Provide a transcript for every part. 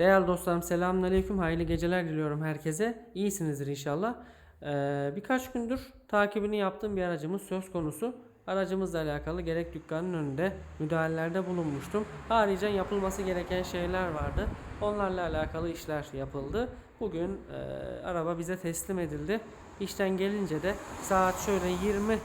Değerli dostlarım selamünaleyküm. Hayırlı geceler diliyorum herkese. İyisinizdir inşallah. Ee, birkaç gündür takibini yaptığım bir aracımız söz konusu. Aracımızla alakalı gerek dükkanın önünde müdahalelerde bulunmuştum. Haricen yapılması gereken şeyler vardı. Onlarla alakalı işler yapıldı. Bugün e, araba bize teslim edildi. İşten gelince de saat şöyle 20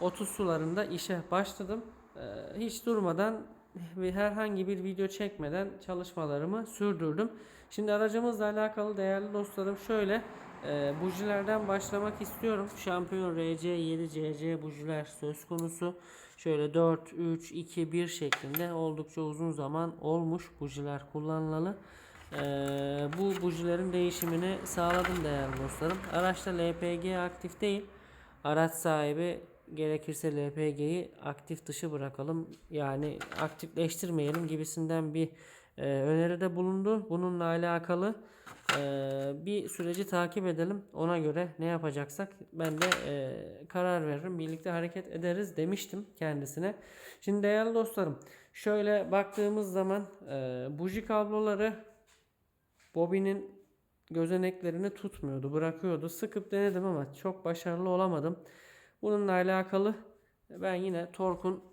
30 sularında işe başladım. Ee, hiç durmadan ve herhangi bir video çekmeden çalışmalarımı sürdürdüm. Şimdi aracımızla alakalı değerli dostlarım şöyle e, bujilerden başlamak istiyorum. Şampiyon RC7 CC bujiler söz konusu. Şöyle 4, 3, 2, 1 şeklinde oldukça uzun zaman olmuş bujiler kullanılalı. Ee, bu bujilerin değişimini sağladım değerli dostlarım. Araçta LPG aktif değil. Araç sahibi gerekirse LPG'yi aktif dışı bırakalım. Yani aktifleştirmeyelim gibisinden bir e, öneride bulundu. Bununla alakalı e, bir süreci takip edelim. Ona göre ne yapacaksak ben de e, karar veririm. Birlikte hareket ederiz demiştim kendisine. Şimdi değerli dostlarım şöyle baktığımız zaman e, buji kabloları bobinin gözeneklerini tutmuyordu, bırakıyordu. Sıkıp denedim ama çok başarılı olamadım. Bununla alakalı ben yine Tork'un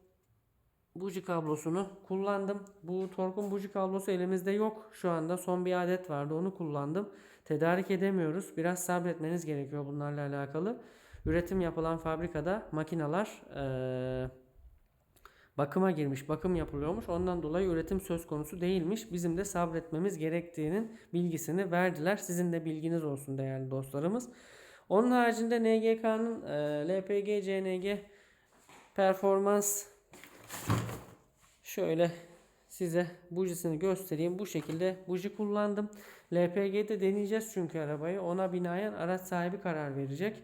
buji kablosunu kullandım. Bu Tork'un buji kablosu elimizde yok. Şu anda son bir adet vardı onu kullandım. Tedarik edemiyoruz. Biraz sabretmeniz gerekiyor bunlarla alakalı. Üretim yapılan fabrikada makineler eee, bakıma girmiş, bakım yapılıyormuş. Ondan dolayı üretim söz konusu değilmiş. Bizim de sabretmemiz gerektiğinin bilgisini verdiler. Sizin de bilginiz olsun değerli dostlarımız. Onun haricinde NGK'nın e, LPG CNG performans şöyle size bujisini göstereyim. Bu şekilde buji kullandım. LPG'de deneyeceğiz çünkü arabayı. Ona binaen araç sahibi karar verecek.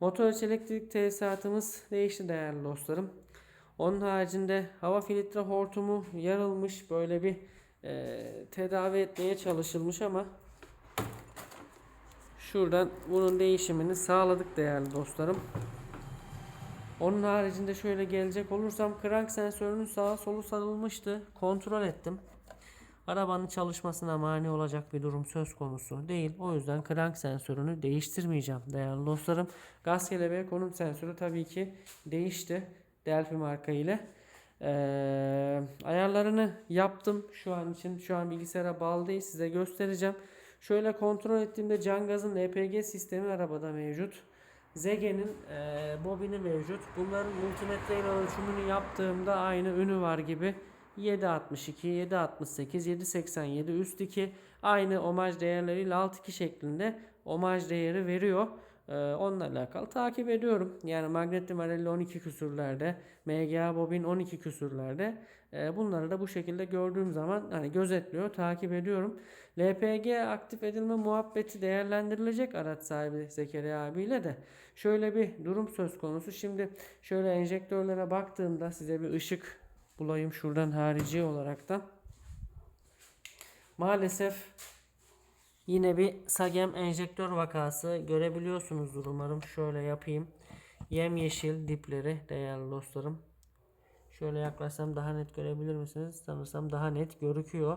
Motor içi elektrik tesisatımız değişti değerli dostlarım. Onun haricinde hava filtre hortumu yarılmış. Böyle bir e, tedavi etmeye çalışılmış ama Şuradan bunun değişimini sağladık değerli dostlarım. Onun haricinde şöyle gelecek olursam krank sensörünün sağa solu sarılmıştı. Kontrol ettim. Arabanın çalışmasına mani olacak bir durum söz konusu değil. O yüzden krank sensörünü değiştirmeyeceğim değerli dostlarım. Gaz kelebeği konum sensörü tabii ki değişti. Delphi marka ile. Ee, ayarlarını yaptım şu an için. Şu an bilgisayara bağlı değil. Size göstereceğim. Şöyle kontrol ettiğimde Cangaz'ın LPG sistemi arabada mevcut. Zege'nin e, bobini mevcut. Bunların multimetre ile ölçümünü yaptığımda aynı ünü var gibi 7.62, 7.68, 7.87 üst 2 aynı omaj değerleriyle alt 2 şeklinde omaj değeri veriyor. Ee, onunla alakalı takip ediyorum. Yani Magnetli Marelli 12 küsürlerde, MGA Bobin 12 küsürlerde. Ee, bunları da bu şekilde gördüğüm zaman hani gözetliyor, takip ediyorum. LPG aktif edilme muhabbeti değerlendirilecek araç sahibi Zekeriya abiyle de. Şöyle bir durum söz konusu. Şimdi şöyle enjektörlere baktığımda size bir ışık bulayım şuradan harici olaraktan. Maalesef Yine bir Sagem enjektör vakası görebiliyorsunuzdur umarım. Şöyle yapayım. Yemyeşil dipleri değerli dostlarım. Şöyle yaklaşsam daha net görebilir misiniz? Sanırsam daha net gözüküyor.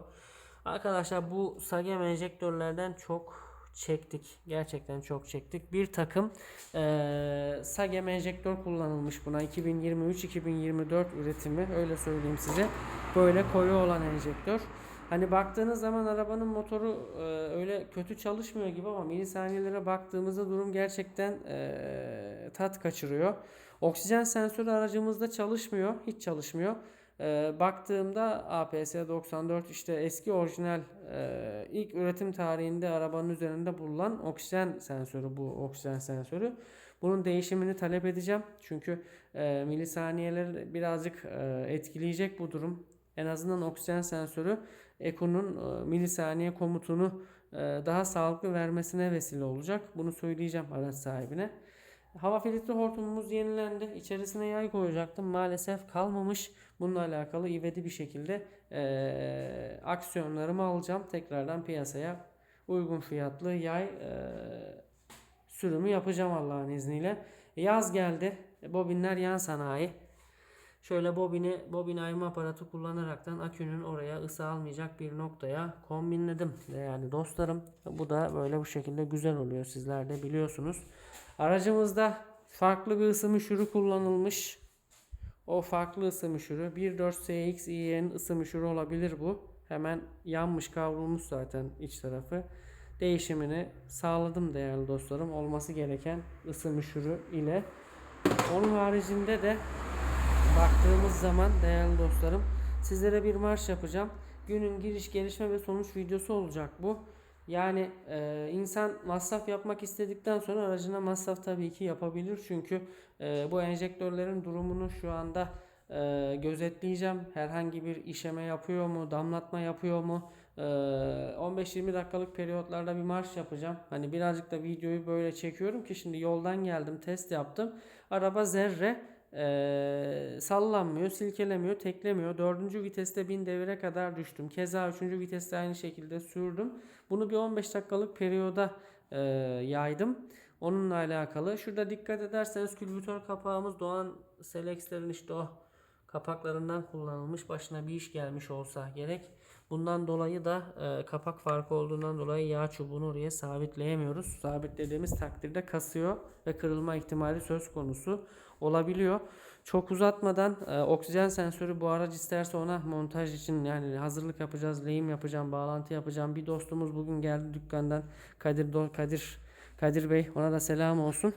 Arkadaşlar bu Sagem enjektörlerden çok çektik. Gerçekten çok çektik. Bir takım e, Sagem enjektör kullanılmış buna. 2023-2024 üretimi öyle söyleyeyim size. Böyle koyu olan enjektör. Hani baktığınız zaman arabanın motoru e, öyle kötü çalışmıyor gibi ama milisaniyelere baktığımızda durum gerçekten e, tat kaçırıyor. Oksijen sensörü aracımızda çalışmıyor. Hiç çalışmıyor. E, baktığımda APS 94 işte eski orijinal e, ilk üretim tarihinde arabanın üzerinde bulunan oksijen sensörü bu oksijen sensörü. Bunun değişimini talep edeceğim. Çünkü e, milisaniyeleri birazcık e, etkileyecek bu durum. En azından oksijen sensörü Eko'nun e, milisaniye komutunu e, daha sağlıklı vermesine vesile olacak. Bunu söyleyeceğim araç sahibine. Hava filtre hortumumuz yenilendi. İçerisine yay koyacaktım. Maalesef kalmamış. Bununla alakalı ivedi bir şekilde e, aksiyonlarımı alacağım. Tekrardan piyasaya uygun fiyatlı yay e, sürümü yapacağım Allah'ın izniyle. Yaz geldi. Bobinler yan sanayi. Şöyle bobini, bobin ayırma aparatı kullanaraktan akünün oraya ısı almayacak bir noktaya kombinledim değerli dostlarım. Bu da böyle bu şekilde güzel oluyor sizler de biliyorsunuz. Aracımızda farklı bir ısı müşürü kullanılmış. O farklı ısı müşürü 1.4 CX ısı müşürü olabilir bu. Hemen yanmış kavrulmuş zaten iç tarafı. Değişimini sağladım değerli dostlarım. Olması gereken ısı müşürü ile. Onun haricinde de baktığımız zaman değerli dostlarım sizlere bir marş yapacağım. Günün giriş gelişme ve sonuç videosu olacak bu. Yani e, insan masraf yapmak istedikten sonra aracına masraf tabii ki yapabilir. Çünkü e, bu enjektörlerin durumunu şu anda e, gözetleyeceğim. Herhangi bir işeme yapıyor mu, damlatma yapıyor mu? E, 15-20 dakikalık periyotlarda bir marş yapacağım. Hani birazcık da videoyu böyle çekiyorum ki şimdi yoldan geldim, test yaptım. Araba zerre e, sallanmıyor, silkelemiyor, teklemiyor. Dördüncü viteste 1000 devire kadar düştüm. Keza üçüncü viteste aynı şekilde sürdüm. Bunu bir 15 dakikalık periyoda e, yaydım. Onunla alakalı. Şurada dikkat ederseniz külbütör kapağımız Doğan Selex'lerin işte o kapaklarından kullanılmış. Başına bir iş gelmiş olsa gerek. Bundan dolayı da e, kapak farkı olduğundan dolayı yağ çubuğunu oraya sabitleyemiyoruz. Sabitlediğimiz takdirde kasıyor ve kırılma ihtimali söz konusu olabiliyor. Çok uzatmadan e, oksijen sensörü bu araç isterse ona montaj için yani hazırlık yapacağız, lehim yapacağım, bağlantı yapacağım. Bir dostumuz bugün geldi dükkandan Kadir Kadir Kadir Bey ona da selam olsun.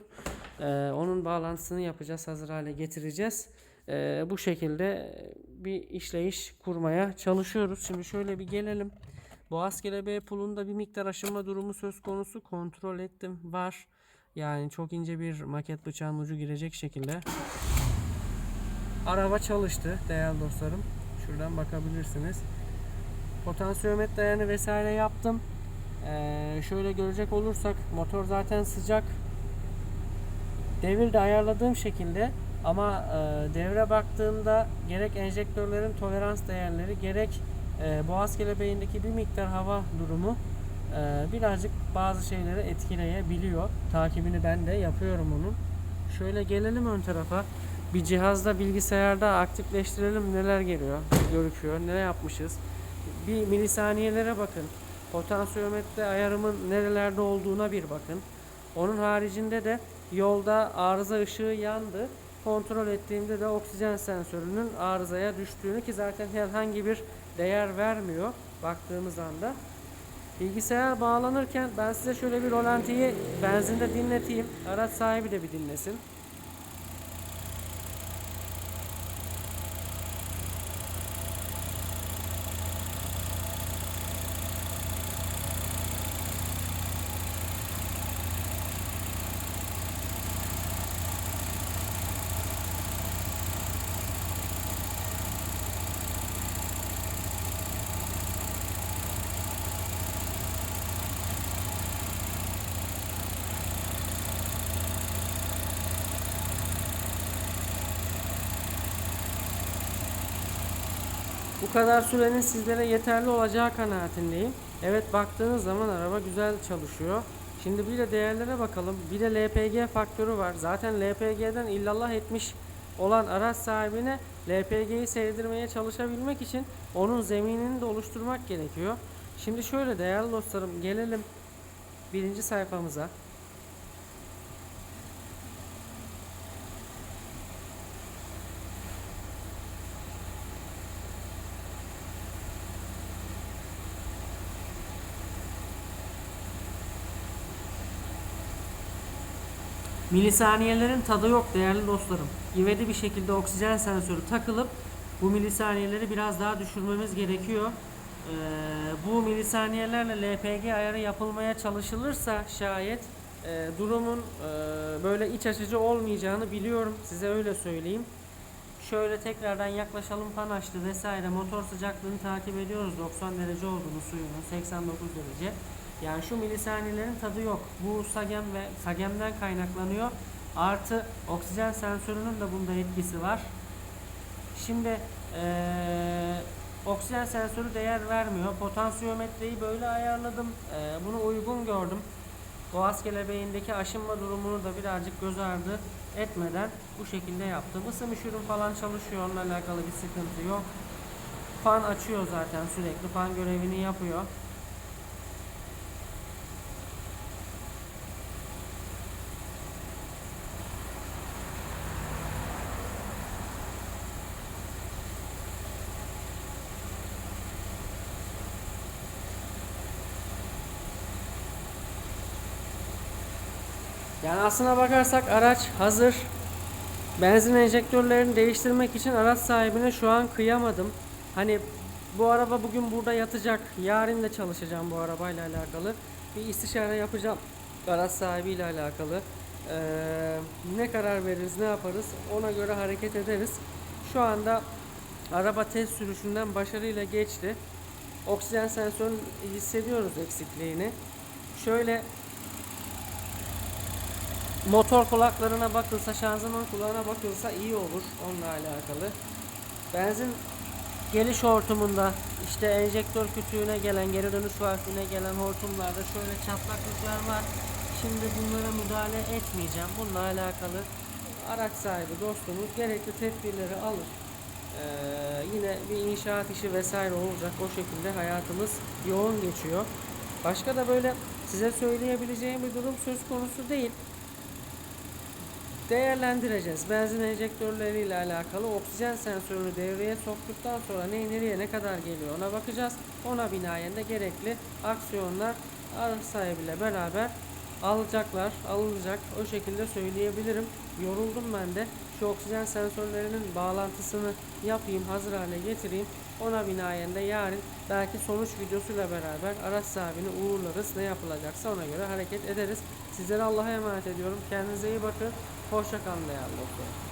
E, onun bağlantısını yapacağız, hazır hale getireceğiz. E, bu şekilde bir işleyiş kurmaya çalışıyoruz. Şimdi şöyle bir gelelim. Boğaz kelebeği pulunda bir miktar aşınma durumu söz konusu. Kontrol ettim. Var. Yani çok ince bir maket bıçağın ucu girecek şekilde. Araba çalıştı değerli dostlarım. Şuradan bakabilirsiniz. Potansiyometre dayanı vesaire yaptım. Ee, şöyle görecek olursak motor zaten sıcak. Devir de ayarladığım şekilde ama e, devre baktığımda gerek enjektörlerin tolerans değerleri gerek e, boğaz kelebeğindeki bir miktar hava durumu e, birazcık bazı şeyleri etkileyebiliyor. Takibini ben de yapıyorum onun. Şöyle gelelim ön tarafa. Bir cihazda bilgisayarda aktifleştirelim neler geliyor, görüküyor, ne yapmışız. Bir milisaniyelere bakın. Potansiyometre ayarımın nerelerde olduğuna bir bakın. Onun haricinde de yolda arıza ışığı yandı. Kontrol ettiğimde de oksijen sensörünün arızaya düştüğünü ki zaten herhangi bir değer vermiyor baktığımız anda. Bilgisayar bağlanırken ben size şöyle bir rolantiyi benzinde dinleteyim. Araç sahibi de bir dinlesin. Bu kadar sürenin sizlere yeterli olacağı kanaatindeyim. Evet baktığınız zaman araba güzel çalışıyor. Şimdi bir de değerlere bakalım. Bir de LPG faktörü var. Zaten LPG'den illallah etmiş olan araç sahibine LPG'yi sevdirmeye çalışabilmek için onun zeminini de oluşturmak gerekiyor. Şimdi şöyle değerli dostlarım gelelim birinci sayfamıza. Milisaniyelerin tadı yok değerli dostlarım. İvedi bir şekilde oksijen sensörü takılıp bu milisaniyeleri biraz daha düşürmemiz gerekiyor. Ee, bu milisaniyelerle LPG ayarı yapılmaya çalışılırsa şayet e, durumun e, böyle iç açıcı olmayacağını biliyorum. Size öyle söyleyeyim. Şöyle tekrardan yaklaşalım fan açtı vesaire motor sıcaklığını takip ediyoruz 90 derece olduğunu suyunun 89 derece yani şu milisaniyelerin tadı yok. Bu sagem ve sagemden kaynaklanıyor. Artı oksijen sensörünün de bunda etkisi var. Şimdi eee, oksijen sensörü değer vermiyor. Potansiyometreyi böyle ayarladım. Eee, bunu uygun gördüm. Boğaz kelebeğindeki aşınma durumunu da birazcık göz ardı etmeden bu şekilde yaptım. Isım üşürüm falan çalışıyor. Onunla alakalı bir sıkıntı yok. Fan açıyor zaten sürekli. Fan görevini yapıyor. Yani aslına bakarsak araç hazır. Benzin enjektörlerini değiştirmek için araç sahibine şu an kıyamadım. Hani bu araba bugün burada yatacak. Yarın da çalışacağım bu arabayla alakalı. Bir istişare yapacağım araç sahibiyle alakalı. Ee, ne karar veririz, ne yaparız ona göre hareket ederiz. Şu anda araba test sürüşünden başarıyla geçti. Oksijen sensörünü hissediyoruz eksikliğini. Şöyle motor kulaklarına bakılsa, şanzıman kulağına bakılsa iyi olur onunla alakalı. Benzin geliş hortumunda işte enjektör kütüğüne gelen, geri dönüş valfine gelen hortumlarda şöyle çatlaklıklar var. Şimdi bunlara müdahale etmeyeceğim. Bununla alakalı araç sahibi dostumuz gerekli tedbirleri alır. Ee, yine bir inşaat işi vesaire olacak. O şekilde hayatımız yoğun geçiyor. Başka da böyle size söyleyebileceğim bir durum söz konusu değil değerlendireceğiz. Benzin enjektörleriyle alakalı oksijen sensörünü devreye soktuktan sonra ne nereye ne kadar geliyor ona bakacağız. Ona binaen de gerekli aksiyonlar araç sahibiyle beraber alacaklar, alınacak. O şekilde söyleyebilirim. Yoruldum ben de. Şu oksijen sensörlerinin bağlantısını yapayım, hazır hale getireyim. Ona binaen de yarın belki sonuç videosuyla beraber araç sahibini uğurlarız. Ne yapılacaksa ona göre hareket ederiz. Sizlere Allah'a emanet ediyorum. Kendinize iyi bakın. Hoşça kalın değerli dostlarım.